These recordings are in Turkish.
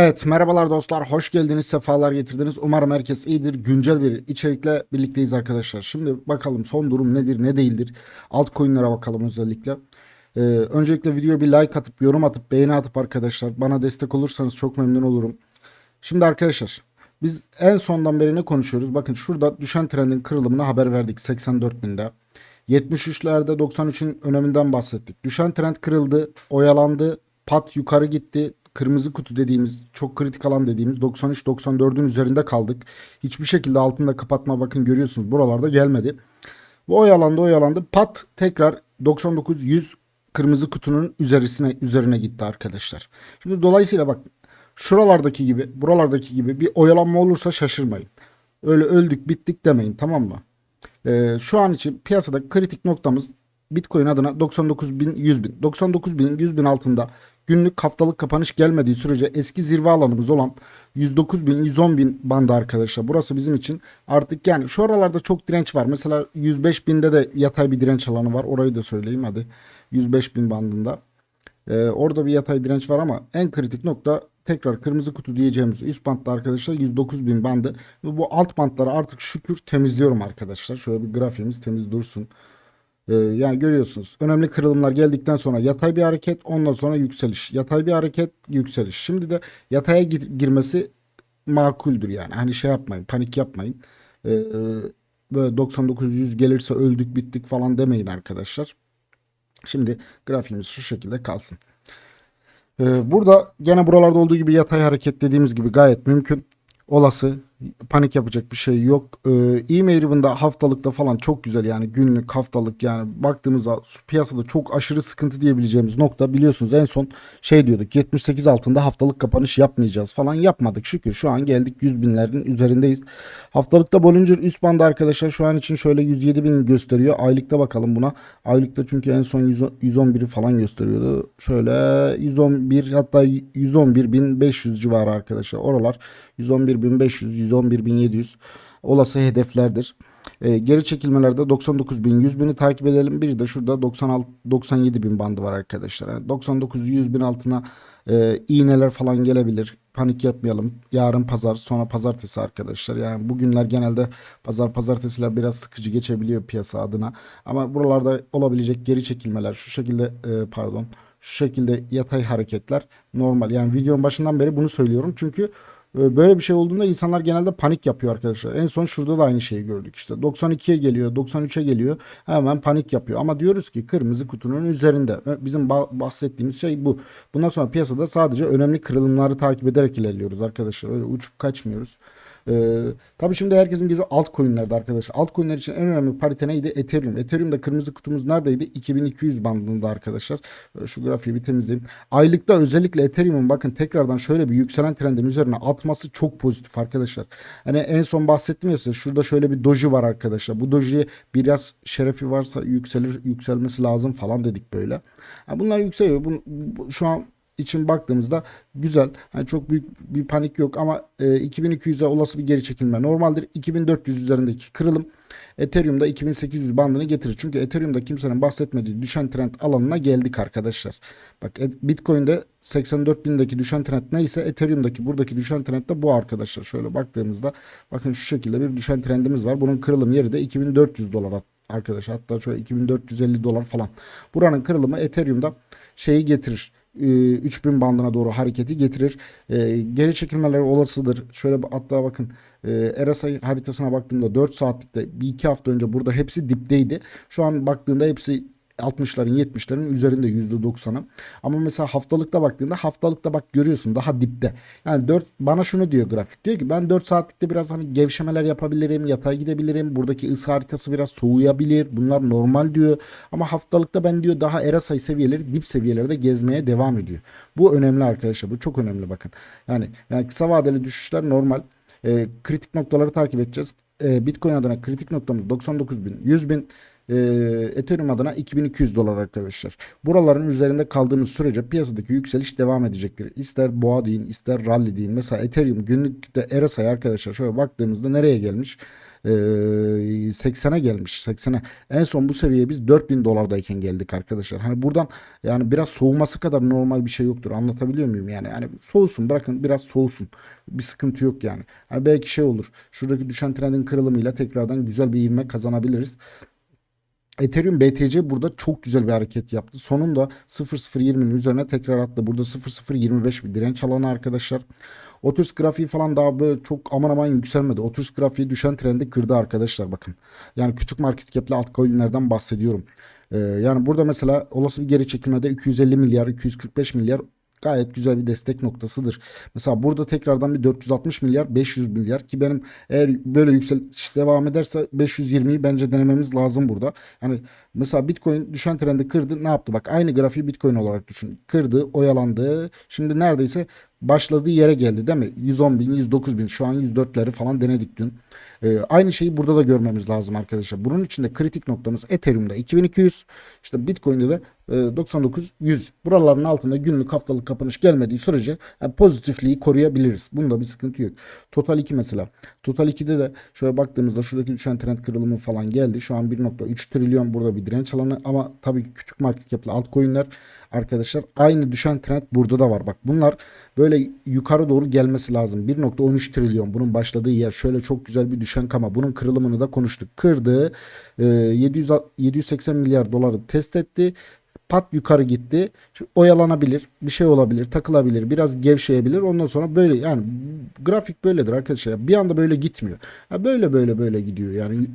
Evet merhabalar dostlar. Hoş geldiniz sefalar getirdiniz. Umarım herkes iyidir. Güncel bir içerikle birlikteyiz arkadaşlar. Şimdi bakalım son durum nedir ne değildir? Altcoin'lere bakalım özellikle. Ee, öncelikle videoya bir like atıp yorum atıp beğeni atıp arkadaşlar bana destek olursanız çok memnun olurum. Şimdi arkadaşlar biz en sondan beri ne konuşuyoruz? Bakın şurada düşen trendin kırılımına haber verdik 84 binde. 73'lerde 93'ün öneminden bahsettik. Düşen trend kırıldı oyalandı pat yukarı gitti kırmızı kutu dediğimiz çok kritik alan dediğimiz 93-94'ün üzerinde kaldık. Hiçbir şekilde altında kapatma bakın görüyorsunuz buralarda gelmedi. Bu oyalandı oyalandı pat tekrar 99-100 kırmızı kutunun üzerisine üzerine gitti arkadaşlar. Şimdi dolayısıyla bak şuralardaki gibi buralardaki gibi bir oyalanma olursa şaşırmayın. Öyle öldük bittik demeyin tamam mı? Ee, şu an için piyasada kritik noktamız Bitcoin adına 99 bin 100 bin. 99 bin 100 bin altında günlük haftalık kapanış gelmediği sürece eski zirve alanımız olan 109 bin 110 bin bandı arkadaşlar. Burası bizim için artık yani şu aralarda çok direnç var. Mesela 105 binde de yatay bir direnç alanı var. Orayı da söyleyeyim hadi. 105 bin bandında. Ee, orada bir yatay direnç var ama en kritik nokta tekrar kırmızı kutu diyeceğimiz üst bantta arkadaşlar 109 bin bandı. Ve bu alt bantları artık şükür temizliyorum arkadaşlar. Şöyle bir grafiğimiz temiz dursun. Ee, yani görüyorsunuz önemli kırılımlar geldikten sonra yatay bir hareket ondan sonra yükseliş. Yatay bir hareket yükseliş. Şimdi de yataya gir- girmesi makuldür yani. Hani şey yapmayın panik yapmayın. Ee, böyle 99-100 gelirse öldük bittik falan demeyin arkadaşlar. Şimdi grafiğimiz şu şekilde kalsın. Ee, burada gene buralarda olduğu gibi yatay hareket dediğimiz gibi gayet mümkün. Olası panik yapacak bir şey yok. Ee, e-mail ribbon'da haftalıkta falan çok güzel yani günlük haftalık yani baktığımızda piyasada çok aşırı sıkıntı diyebileceğimiz nokta biliyorsunuz en son şey diyorduk 78 altında haftalık kapanış yapmayacağız falan yapmadık. Şükür şu an geldik 100 binlerin üzerindeyiz. Haftalıkta Bollinger üst bandı arkadaşlar şu an için şöyle 107 bin gösteriyor. Aylıkta bakalım buna. Aylıkta çünkü en son 100 111'i falan gösteriyordu. Şöyle 111 hatta 111.500 civarı arkadaşlar. Oralar 111.500 111.700 olası hedeflerdir. E, geri çekilmelerde 99 bin 100 bini takip edelim. Bir de şurada 96 97 bin bandı var arkadaşlar. Yani 99 100 bin altına e, iğneler falan gelebilir. Panik yapmayalım. Yarın pazar sonra pazartesi arkadaşlar. Yani bugünler genelde pazar pazartesiler biraz sıkıcı geçebiliyor piyasa adına. Ama buralarda olabilecek geri çekilmeler şu şekilde e, pardon şu şekilde yatay hareketler normal. Yani videonun başından beri bunu söylüyorum. Çünkü Böyle bir şey olduğunda insanlar genelde panik yapıyor arkadaşlar. En son şurada da aynı şeyi gördük işte. 92'ye geliyor, 93'e geliyor. Hemen panik yapıyor. Ama diyoruz ki kırmızı kutunun üzerinde. Bizim ba- bahsettiğimiz şey bu. Bundan sonra piyasada sadece önemli kırılımları takip ederek ilerliyoruz arkadaşlar. Öyle uçup kaçmıyoruz. Ee, tabii şimdi herkesin gözü altcoin'lerde arkadaşlar. Altcoin'ler için en önemli parite neydi? Ethereum. Ethereum'da kırmızı kutumuz neredeydi? 2200 bandında arkadaşlar. Ee, Şu grafiği bir temizleyeyim. Aylıkta özellikle Ethereum'un bakın tekrardan şöyle bir yükselen trendin üzerine atması çok pozitif arkadaşlar. Hani en son bahsettim ya size şurada şöyle bir doji var arkadaşlar. Bu dojiye biraz şerefi varsa yükselir yükselmesi lazım falan dedik böyle. Ha, bunlar yükseliyor. Bu- şu an için baktığımızda güzel. Hani çok büyük bir panik yok ama e, 2200'e olası bir geri çekilme normaldir. 2400 üzerindeki kırılım Ethereum'da 2800 bandını getirir. Çünkü Ethereum'da kimsenin bahsetmediği düşen trend alanına geldik arkadaşlar. Bak e- Bitcoin'de 84.000'deki düşen trend neyse Ethereum'daki buradaki düşen trend de bu arkadaşlar. Şöyle baktığımızda bakın şu şekilde bir düşen trendimiz var. Bunun kırılım yeri de 2400 dolar arkadaşlar. Hatta şöyle 2450 dolar falan. Buranın kırılımı Ethereum'da şeyi getirir. E, 3000 bandına doğru hareketi getirir. E, geri çekilmeler olasıdır. Şöyle hatta bakın e, RSI haritasına baktığımda 4 saatlikte bir iki hafta önce burada hepsi dipteydi. Şu an baktığında hepsi 60'ların 70'lerin üzerinde %90'ı. Ama mesela haftalıkta baktığında haftalıkta bak görüyorsun daha dipte. Yani 4 bana şunu diyor grafik. Diyor ki ben 4 saatlikte biraz hani gevşemeler yapabilirim, yatay gidebilirim. Buradaki ısı haritası biraz soğuyabilir. Bunlar normal diyor. Ama haftalıkta ben diyor daha RSI seviyeleri dip seviyelerde gezmeye devam ediyor. Bu önemli arkadaşlar. Bu çok önemli bakın. Yani yani kısa vadeli düşüşler normal. E, kritik noktaları takip edeceğiz. E, Bitcoin adına kritik noktamız 99 bin, 100 bin. E, Ethereum adına 2200 dolar arkadaşlar. Buraların üzerinde kaldığımız sürece piyasadaki yükseliş devam edecektir. İster boğa deyin, ister rally deyin. Mesela Ethereum günlükte RSI arkadaşlar şöyle baktığımızda nereye gelmiş? E, 80'e gelmiş 80'e en son bu seviyeye biz 4000 dolardayken geldik arkadaşlar. Hani buradan yani biraz soğuması kadar normal bir şey yoktur. Anlatabiliyor muyum? Yani yani soğusun bırakın biraz soğusun. Bir sıkıntı yok yani. Hani belki şey olur şuradaki düşen trendin kırılımıyla tekrardan güzel bir ivme kazanabiliriz. Ethereum BTC burada çok güzel bir hareket yaptı. Sonunda 0020'nin üzerine tekrar attı. Burada 0025 bir direnç alanı arkadaşlar. Otus grafiği falan daha böyle çok aman aman yükselmedi. Otus grafiği düşen trendi kırdı arkadaşlar bakın. Yani küçük market cap'li altcoin'lerden bahsediyorum. Ee, yani burada mesela olası bir geri çekilmede 250 milyar, 245 milyar gayet güzel bir destek noktasıdır. Mesela burada tekrardan bir 460 milyar 500 milyar ki benim eğer böyle yükseliş devam ederse 520'yi bence denememiz lazım burada. Yani mesela Bitcoin düşen trendi kırdı ne yaptı? Bak aynı grafiği Bitcoin olarak düşün. Kırdı, oyalandı. Şimdi neredeyse başladığı yere geldi değil mi? 110 bin, 109 bin şu an 104'leri falan denedik dün. Ee, aynı şeyi burada da görmemiz lazım arkadaşlar. Bunun için de kritik noktamız Ethereum'da 2200, işte Bitcoin'de de e, 99 100. Buraların altında günlük haftalık kapanış gelmediği sürece yani pozitifliği koruyabiliriz. Bunda bir sıkıntı yok. Total 2 mesela. Total 2'de de şöyle baktığımızda şuradaki düşen trend kırılımı falan geldi. Şu an 1.3 trilyon burada bir direnç alanı ama tabii ki küçük market cap'li altcoin'ler arkadaşlar aynı düşen trend burada da var. Bak bunlar böyle yukarı doğru gelmesi lazım. 1.13 trilyon bunun başladığı yer şöyle çok güzel bir düşen kama. Bunun kırılımını da konuştuk. Kırdı. Ee, 700 780 milyar doları test etti pat yukarı gitti. Şu oyalanabilir, bir şey olabilir, takılabilir, biraz gevşeyebilir. Ondan sonra böyle yani grafik böyledir arkadaşlar. Bir anda böyle gitmiyor. Ha böyle böyle böyle gidiyor. Yani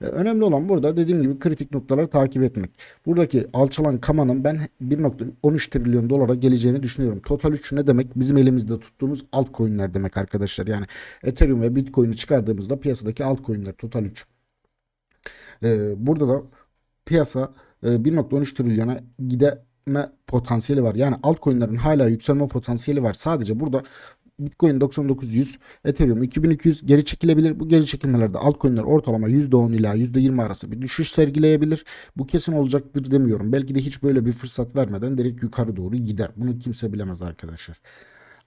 e, önemli olan burada dediğim gibi kritik noktaları takip etmek. Buradaki alçalan kamanın ben 1.13 trilyon dolara geleceğini düşünüyorum. Total 3 ne demek? Bizim elimizde tuttuğumuz altcoin'ler demek arkadaşlar. Yani Ethereum ve Bitcoin'i çıkardığımızda piyasadaki altcoin'ler total 3. Ee, burada da piyasa 1.13 trilyona gideme potansiyeli var. Yani altcoin'lerin hala yükselme potansiyeli var. Sadece burada Bitcoin 9900, Ethereum 2200 geri çekilebilir. Bu geri çekilmelerde altcoin'ler ortalama %10 ila %20 arası bir düşüş sergileyebilir. Bu kesin olacaktır demiyorum. Belki de hiç böyle bir fırsat vermeden direkt yukarı doğru gider. Bunu kimse bilemez arkadaşlar.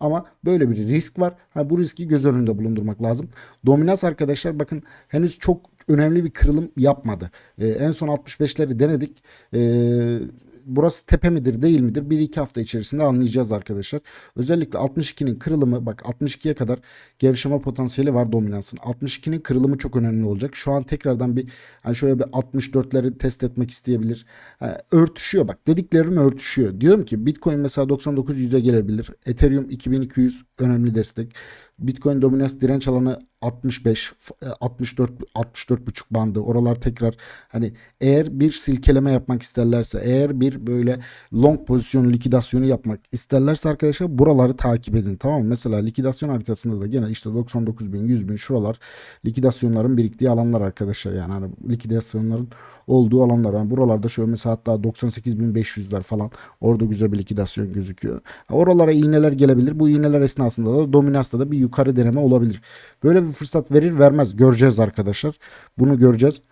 Ama böyle bir risk var. Ha, bu riski göz önünde bulundurmak lazım. Dominans arkadaşlar bakın henüz çok önemli bir kırılım yapmadı. Ee, en son 65'leri denedik. Ee, burası tepe midir değil midir? 1-2 hafta içerisinde anlayacağız arkadaşlar. Özellikle 62'nin kırılımı bak 62'ye kadar gevşeme potansiyeli var dominansın. 62'nin kırılımı çok önemli olacak. Şu an tekrardan bir hani şöyle bir 64'leri test etmek isteyebilir. Ha, örtüşüyor bak dediklerim örtüşüyor. Diyorum ki Bitcoin mesela 99 100'e gelebilir. Ethereum 2200 önemli destek. Bitcoin dominans direnç alanı 65 64 64 buçuk bandı oralar tekrar hani eğer bir silkeleme yapmak isterlerse eğer bir böyle long pozisyon likidasyonu yapmak isterlerse arkadaşlar buraları takip edin tamam mı? Mesela likidasyon haritasında da gene işte 99 bin 100 bin şuralar likidasyonların biriktiği alanlar arkadaşlar yani hani likidasyonların olduğu alanlar. Yani buralarda şöyle mesela hatta 98.500'ler falan orada güzel bir likidasyon gözüküyor. Oralara iğneler gelebilir. Bu iğneler esnasında da dominansta da bir yukarı deneme olabilir. Böyle bir fırsat verir vermez göreceğiz arkadaşlar. Bunu göreceğiz.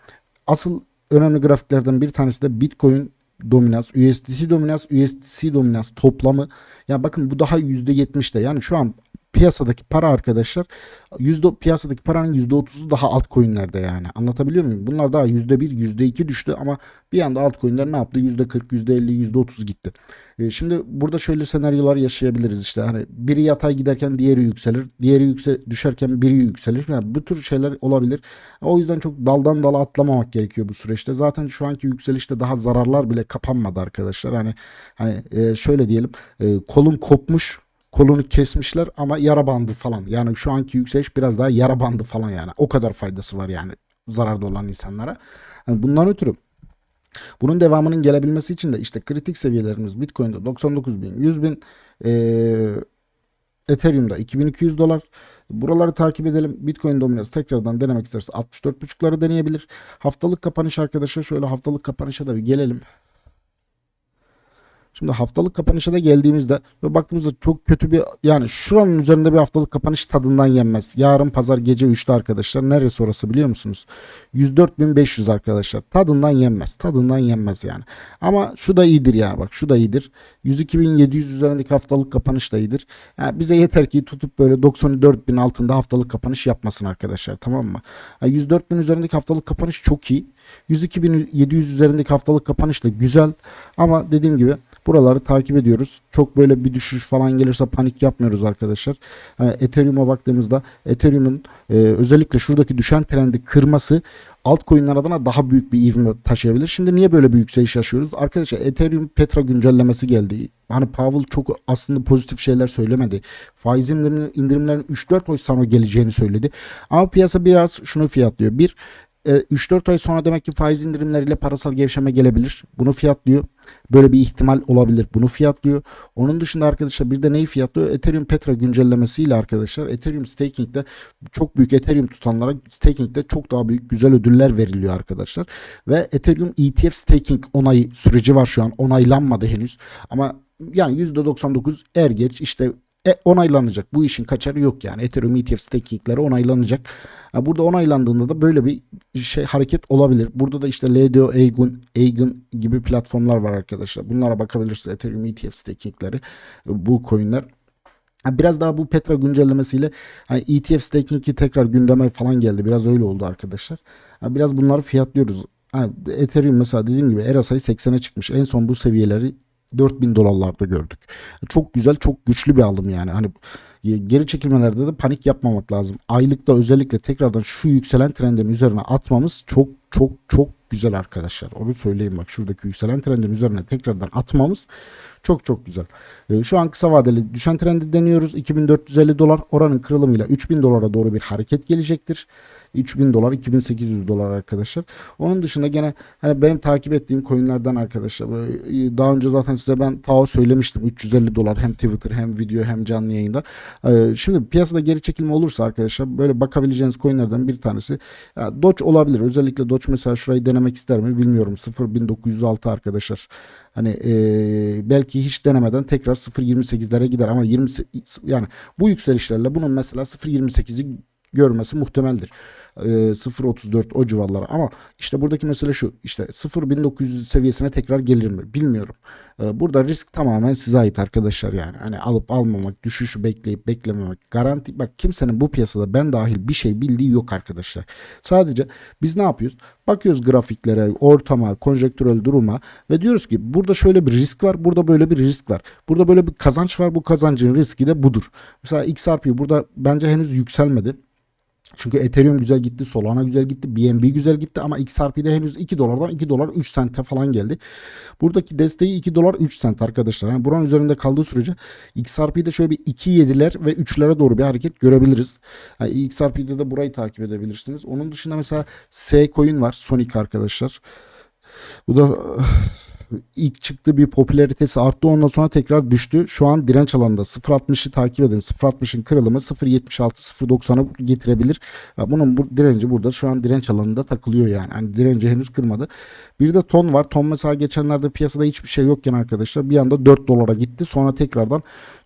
Asıl önemli grafiklerden bir tanesi de Bitcoin dominans, USDC dominans, USDC dominans toplamı. Ya bakın bu daha %70'de. Yani şu an piyasadaki para arkadaşlar yüzde piyasadaki paranın yüzde otuzu daha altcoin'lerde yani anlatabiliyor muyum? Bunlar daha yüzde bir yüzde iki düştü ama bir anda altcoin'ler ne yaptı? Yüzde kırk yüzde elli yüzde otuz gitti. E, şimdi burada şöyle senaryolar yaşayabiliriz işte hani biri yatay giderken diğeri yükselir diğeri yüksel düşerken biri yükselir yani bu tür şeyler olabilir. O yüzden çok daldan dala atlamamak gerekiyor bu süreçte. Zaten şu anki yükselişte daha zararlar bile kapanmadı arkadaşlar. Hani hani e, şöyle diyelim e, kolum kopmuş kolunu kesmişler ama yara bandı falan. Yani şu anki yükseliş biraz daha yara bandı falan yani. O kadar faydası var yani zararda olan insanlara. Yani bundan ötürü bunun devamının gelebilmesi için de işte kritik seviyelerimiz Bitcoin'de 99 bin, 100 bin, e, Ethereum'da 2200 dolar. Buraları takip edelim. Bitcoin dominans tekrardan denemek isterse 64.5'ları deneyebilir. Haftalık kapanış arkadaşlar şöyle haftalık kapanışa da bir gelelim. Şimdi haftalık kapanışa da geldiğimizde ve baktığımızda çok kötü bir yani şuranın üzerinde bir haftalık kapanış tadından yenmez. Yarın pazar gece 3'te arkadaşlar. Neresi orası biliyor musunuz? 104.500 arkadaşlar. Tadından yenmez. Tadından yenmez yani. Ama şu da iyidir yani bak şu da iyidir. 102.700 üzerindeki haftalık kapanış da iyidir. Yani bize yeter ki tutup böyle 94.000 altında haftalık kapanış yapmasın arkadaşlar tamam mı? Yani 104.000 üzerindeki haftalık kapanış çok iyi. 102.700 üzerindeki haftalık kapanış da güzel. Ama dediğim gibi buraları takip ediyoruz. Çok böyle bir düşüş falan gelirse panik yapmıyoruz arkadaşlar. Yani Ethereum'a baktığımızda Ethereum'un e, özellikle şuradaki düşen trendi kırması altcoin'ler adına daha büyük bir ivme taşıyabilir. Şimdi niye böyle bir yükseliş yaşıyoruz? Arkadaşlar Ethereum Petra güncellemesi geldi. Hani Powell çok aslında pozitif şeyler söylemedi. Faiz indirimlerin 3-4 ay sonra geleceğini söyledi. Ama piyasa biraz şunu fiyatlıyor. Bir, e, 3-4 ay sonra demek ki faiz indirimleriyle parasal gevşeme gelebilir. Bunu fiyatlıyor. Böyle bir ihtimal olabilir. Bunu fiyatlıyor. Onun dışında arkadaşlar bir de neyi fiyatlıyor? Ethereum Petra güncellemesiyle arkadaşlar Ethereum Staking'de çok büyük Ethereum tutanlara Staking'de çok daha büyük güzel ödüller veriliyor arkadaşlar. Ve Ethereum ETF Staking onayı süreci var şu an. Onaylanmadı henüz. Ama yani %99 er geç işte e, onaylanacak. Bu işin kaçarı yok yani. Ethereum ETF stakingleri onaylanacak. Ha, Burada onaylandığında da böyle bir şey hareket olabilir. Burada da işte LDO, Eigen, Eigen gibi platformlar var arkadaşlar. Bunlara bakabilirsiniz. Ethereum ETF stakingleri bu coinler. Biraz daha bu Petra güncellemesiyle hani ETF staking'i tekrar gündeme falan geldi. Biraz öyle oldu arkadaşlar. Biraz bunları fiyatlıyoruz. Ha, Ethereum mesela dediğim gibi RSI 80'e çıkmış. En son bu seviyeleri 4000 dolarlarda gördük. Çok güzel, çok güçlü bir alım yani. Hani geri çekilmelerde de panik yapmamak lazım. Aylıkta özellikle tekrardan şu yükselen trendin üzerine atmamız çok çok çok güzel arkadaşlar. Onu söyleyeyim bak şuradaki yükselen trendin üzerine tekrardan atmamız çok çok güzel. Ee, Şu an kısa vadeli düşen trendi deniyoruz. 2450 dolar oranın kırılımıyla 3000 dolara doğru bir hareket gelecektir. 3000 dolar 2800 dolar arkadaşlar. Onun dışında gene hani benim takip ettiğim coinlerden arkadaşlar e, daha önce zaten size ben Tao söylemiştim 350 dolar hem Twitter hem video hem canlı yayında. Ee, Şimdi piyasada geri çekilme olursa arkadaşlar böyle bakabileceğiniz coinlerden bir tanesi ya Doge olabilir. Özellikle Doge mesela şurayı denemek ister mi bilmiyorum. 0.906 arkadaşlar. Hani e, belki hiç denemeden tekrar 0.28'lere gider ama 20 yani bu yükselişlerle bunun mesela 0.28'i görmesi muhtemeldir. E, 0.34 o civarlara ama işte buradaki mesele şu işte 0.1900 seviyesine tekrar gelir mi bilmiyorum. E, burada risk tamamen size ait arkadaşlar yani hani alıp almamak düşüşü bekleyip beklememek garanti bak kimsenin bu piyasada ben dahil bir şey bildiği yok arkadaşlar. Sadece biz ne yapıyoruz? Bakıyoruz grafiklere, ortama, konjektürel duruma ve diyoruz ki burada şöyle bir risk var, burada böyle bir risk var. Burada böyle bir kazanç var, bu kazancın riski de budur. Mesela XRP burada bence henüz yükselmedi. Çünkü Ethereum güzel gitti, Solana güzel gitti, BNB güzel gitti ama XRP'de henüz 2 dolardan 2 dolar 3 sente falan geldi. Buradaki desteği 2 dolar 3 sent arkadaşlar. Yani buranın üzerinde kaldığı sürece XRP'de şöyle bir 2.7'ler ve 3'lere doğru bir hareket görebiliriz. Yani XRP'de de burayı takip edebilirsiniz. Onun dışında mesela S coin var, Sonic arkadaşlar. Bu da ilk çıktı bir popülaritesi arttı ondan sonra tekrar düştü. Şu an direnç alanında 0.60'ı takip edin. 0.60'ın kırılımı 0.76 0.90'a getirebilir. Bunun bu direnci burada şu an direnç alanında takılıyor yani. Hani direnci henüz kırmadı. Bir de ton var. Ton mesela geçenlerde piyasada hiçbir şey yokken arkadaşlar bir anda 4 dolara gitti. Sonra tekrardan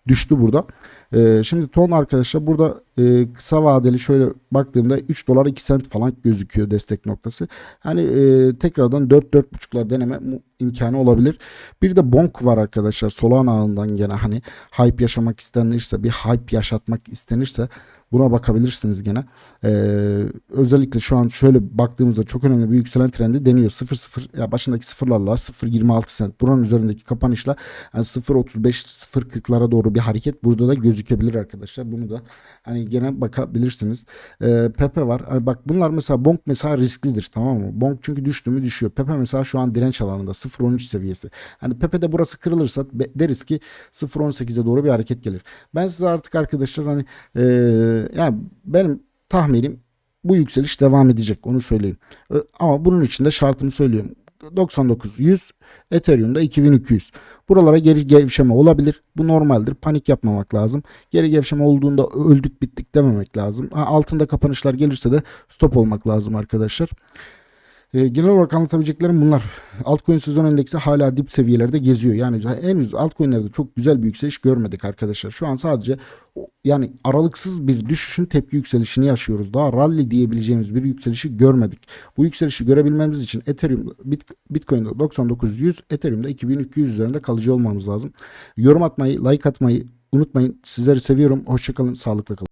düştü burada. Ee, şimdi ton arkadaşlar burada e, kısa vadeli şöyle baktığımda 3 dolar 2 sent falan gözüküyor destek noktası. Hani e, tekrardan 4-4.5'lar deneme imkanı olabilir. Bir de bonk var arkadaşlar. Solana ağından gene hani hype yaşamak istenirse bir hype yaşatmak istenirse buna bakabilirsiniz gene. Ee, özellikle şu an şöyle baktığımızda çok önemli bir yükselen trendi deniyor. 0.0 ya başındaki sıfırlarla 0.26 sent. Buranın üzerindeki kapanışla yani 0.35 0.40'lara doğru bir hareket burada da gözükebilir arkadaşlar. Bunu da hani gene bakabilirsiniz. Ee, Pepe var. Hani bak bunlar mesela Bonk mesela risklidir tamam mı? Bonk çünkü düştü mü düşüyor. Pepe mesela şu an direnç alanında 0.13 seviyesi. Hani Pepe'de burası kırılırsa deriz ki 0.18'e doğru bir hareket gelir. Ben size artık arkadaşlar hani ee, yani benim tahminim bu yükseliş devam edecek onu söyleyeyim. Ö- Ama bunun için de şartını söylüyorum. 99 100 Ethereum'da 2200. Buralara geri gevşeme olabilir. Bu normaldir. Panik yapmamak lazım. Geri gevşeme olduğunda öldük bittik dememek lazım. Altında kapanışlar gelirse de stop olmak lazım arkadaşlar. E, genel olarak anlatabileceklerim bunlar. Altcoin sezon endeksi hala dip seviyelerde geziyor. Yani henüz altcoin'lerde çok güzel bir yükseliş görmedik arkadaşlar. Şu an sadece yani aralıksız bir düşüşün tepki yükselişini yaşıyoruz. Daha rally diyebileceğimiz bir yükselişi görmedik. Bu yükselişi görebilmemiz için Ethereum, Bit- Bitcoin'de 9900, Ethereum'da 2200 üzerinde kalıcı olmamız lazım. Yorum atmayı, like atmayı unutmayın. Sizleri seviyorum. Hoşçakalın, sağlıklı kalın.